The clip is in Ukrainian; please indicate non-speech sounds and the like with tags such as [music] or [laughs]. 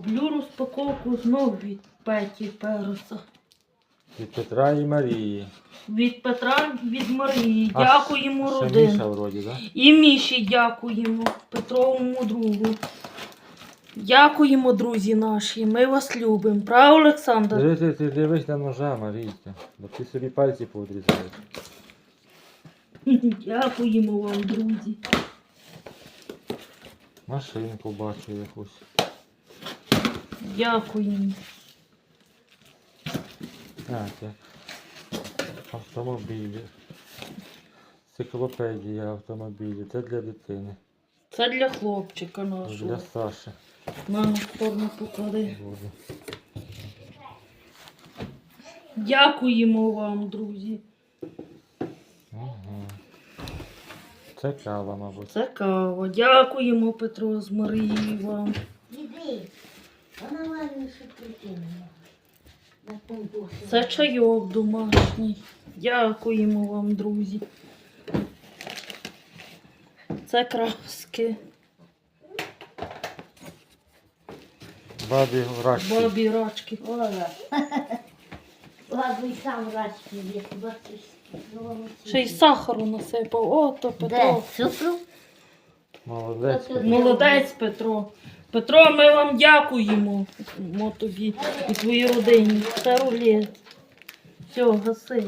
Роблю розпаковку знов від Петі Переса. Від Петра і Марії. Від Петра, від Марії. А, Дякуємо Ще родині. Міша вроді, так? І Міші дякуємо, Петровому другу. Дякуємо, друзі наші. Ми вас любимо. Правда, Олександр? Диви, ти, ти дивись на ножа, Марійка. Бо ти собі пальці повідрізаєш. [laughs] Дякуємо вам, друзі. Машинку бачу якусь. Дякуємо. Так, як. Автомобілі. Циклопедія автомобілів. Це для дитини. Це для хлопчика нашого. Для. Саші На на сторону поклади. буде. Дякуємо вам, друзі. Ага. Це кава, мабуть. Це кава. Дякуємо, Петро з Марією вам. Іди, вона що прикинула. На компосту. Це чайок домашній. Дякуємо вам, друзі. Це краски. Бабі врачки. Бабі рачки. Ладно, і сам рачки бачиш. Ще й сахару насипав. О, то Де? Петро. Цукру? Молодець. Це Молодець, Петро. Петро, ми вам дякуємо. Мо тобі і твоїй родині. Це рулет. Все, гаси.